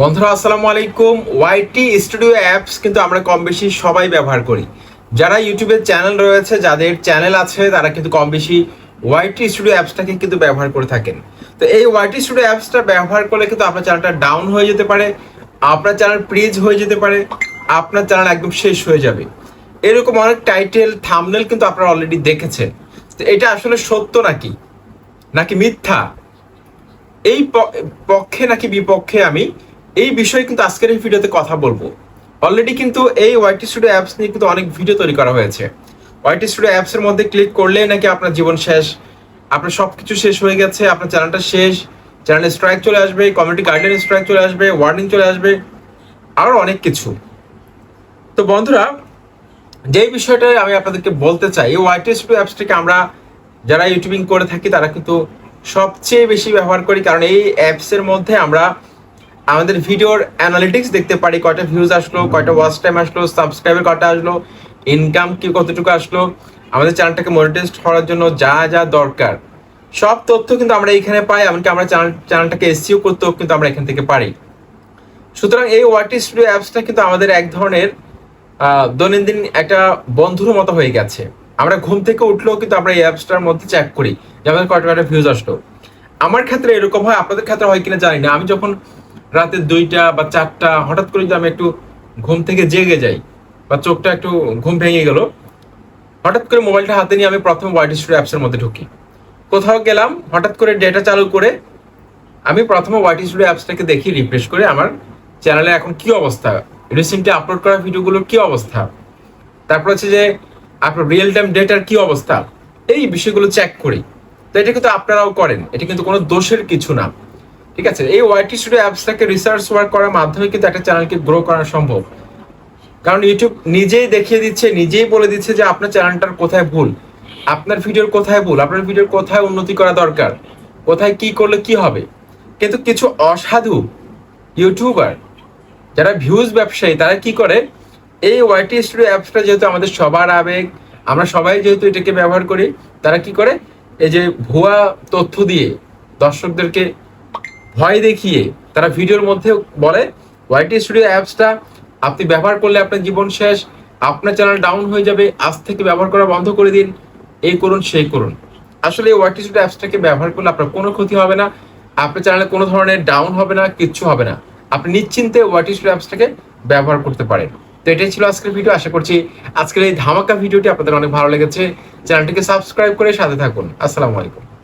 বন্ধুরা, আসসালামু আলাইকুম। ওয়াইটি স্টুডিও অ্যাপস কিন্তু আমরা কম বেশি সবাই ব্যবহার করি। যারা ইউটিউবে চ্যানেল রয়েছে, যাদের চ্যানেল আছে, তারা কিন্তু কম বেশি ওয়াইটি স্টুডিও অ্যাপসটাকে কিন্তু ব্যবহার করে থাকেন। তো এই ওয়াইটি স্টুডিও অ্যাপসটা ব্যবহার করলে কিন্তু আপনার চ্যানেলটা ডাউন হয়ে যেতে পারে, আপনার চ্যানেল প্রিজ হয়ে যেতে পারে, আপনার চ্যানেল একদম শেষ হয়ে যাবে। এরকম অনেক টাইটেল থামনেল কিন্তু আপনারা অলরেডি দেখেছেন। তো এটা আসলে সত্য নাকি? নাকি মিথ্যা? এই পক্ষে নাকি বিপক্ষে আমি এই বিষয়ে কিন্তু আজকের এই ভিডিওতে কথা বলব। অলরেডি কিন্তু এই ওয়াইটি স্টুডিও অ্যাপস নিয়ে কিন্তু অনেক ভিডিও তৈরি করা হয়েছে। ওয়াইটি স্টুডিও অ্যাপস এর মধ্যে ক্লিক করলে নাকি আপনার জীবন শেষ, আপনার সবকিছু শেষ হয়ে গেছে, আপনার চ্যানেলটা শেষ চ্যানেলে স্ট্রাইক চলে আসবে কমিউনিটি গাইডলাইন স্ট্রাইক চলে আসবে ওয়ার্নিং চলে আসবে, আরও অনেক কিছু। তো বন্ধুরা যে বিষয়টা আমি আপনাদেরকে বলতে চাই, এই ওয়াইটি স্টুডিও অ্যাপসটিকে আমরা যারা ইউটিউবিং করে থাকি, তারা কিন্তু সবচেয়ে বেশি ব্যবহার করি, কারণ এই অ্যাপসের মধ্যে আমরা আমাদের ভিডিওর অ্যানালিটিক্স দেখতে পারি, কয়টা ভিউজ আসলো, কয়টা ওয়াচ টাইম আসলো সাবস্ক্রাইবার কয়টা আসলো ইনকাম কি কতটুকু আসলো, আমাদের চ্যানেলটাকে মনিটাইজ করার জন্য যা যা দরকার। সব তথ্য কিন্তু আমরা এখানে পাই, এমনকি আমরা চ্যানেল চ্যানেলটাকে এসিও করতেও কিন্তু আমরা এখান থেকে পারি। সুতরাং এই ওয়াটি স্টুডিও অ্যাপসটা কিন্তু আমাদের এক ধরনের দৈনন্দিন একটা বন্ধুর মতো হয়ে গেছে। আমরা ঘুম থেকে উঠলেও কিন্তু আমরা এই অ্যাপসটার মধ্যে চেক করি যে আমাদের কয়টা কয়টা ভিউজ আসলো। আমার ক্ষেত্রে এরকম হয়, আপনাদের ক্ষেত্রে হয় কিনা জানি না। আমি যখন রাতে দুইটা বা চারটা, হঠাৎ করে যদি আমি একটু ঘুম থেকে জেগে যাই বা চোখটা একটু ঘুম ভেঙে গেল, হঠাৎ করে মোবাইলটা হাতে নিয়ে আমি প্রথম ওয়াইটি স্টুডিও অ্যাপসের মধ্যে ঢুকি। কোথাও গেলাম, হঠাৎ করে ডেটা চালু করে আমি প্রথমে ওয়াইটি স্টুডিও অ্যাপসটাকে দেখি রিফ্রেশ করে আমার চ্যানেলে এখন কি অবস্থা রিসেন্টলি আপলোড করা ভিডিওগুলোর কি অবস্থা, তারপর হচ্ছে যে আপনার রিয়েল টাইম ডেটার কি অবস্থা, এই বিষয়গুলো চেক করি। তো এটা কিন্তু আপনারাও করেন, এটা কিন্তু কোনো দোষের কিছু না। ঠিক আছে? এই ওয়াইটি স্টুডিও অ্যাপসটাকে রিসার্চ ওয়ার্ক করার মাধ্যমে কিন্তু একটা চ্যানেলকে গ্রো করা সম্ভব। কারণ ইউটিউব নিজেই দেখিয়ে দিচ্ছে, নিজেই বলে দিচ্ছে যে আপনার চ্যানেলটার কোথায় ভুল। আপনার ভিডিওর কোথায় ভুল? আপনার ভিডিওর কোথায় উন্নতি করা দরকার? কোথায় কি করলে কি হবে? কিন্তু কিছু অসাধু ইউটিউবার যারা ভিউজ ব্যবসায়ী, তারা কি করে? এই ওয়াইটি স্টুডিও অ্যাপসটা যেহেতু আমাদের সবার আবেগ, আমরা সবাই যেহেতু এটাকে ব্যবহার করি, তারা কি করে? এই যে ভুয়া তথ্য দিয়ে দর্শকদেরকে ভয় দেখিয়ে তারা ভিডিওর মধ্যে বলে ওয়াইটি স্টুডিও অ্যাপসটা আপনি ব্যবহার করলে আপনার জীবন শেষ, আপনার চ্যানেল ডাউন হয়ে যাবে, আজ থেকে ব্যবহার করা বন্ধ করে দিন, এই করুন, সেই করুন। আসলে এই ওয়াইটি স্টুডিও অ্যাপসটাকে ব্যবহার করলে আপনার কোনো ক্ষতি হবে না, আপনার চ্যানেলে কোনো ধরনের ডাউন হবে না, কিচ্ছু হবে না। আপনি নিশ্চিন্তে ওয়াইটি স্টুডিও অ্যাপসটাকে ব্যবহার করতে পারেন। তো এটাই ছিল আজকের ভিডিও আশা করছি আজকের এই ধামাকা ভিডিওটি আপনাদের অনেক ভালো লেগেছে। চ্যানেলটিকে সাবস্ক্রাইব করে সাথে থাকুন। আসসালামু আলাইকুম।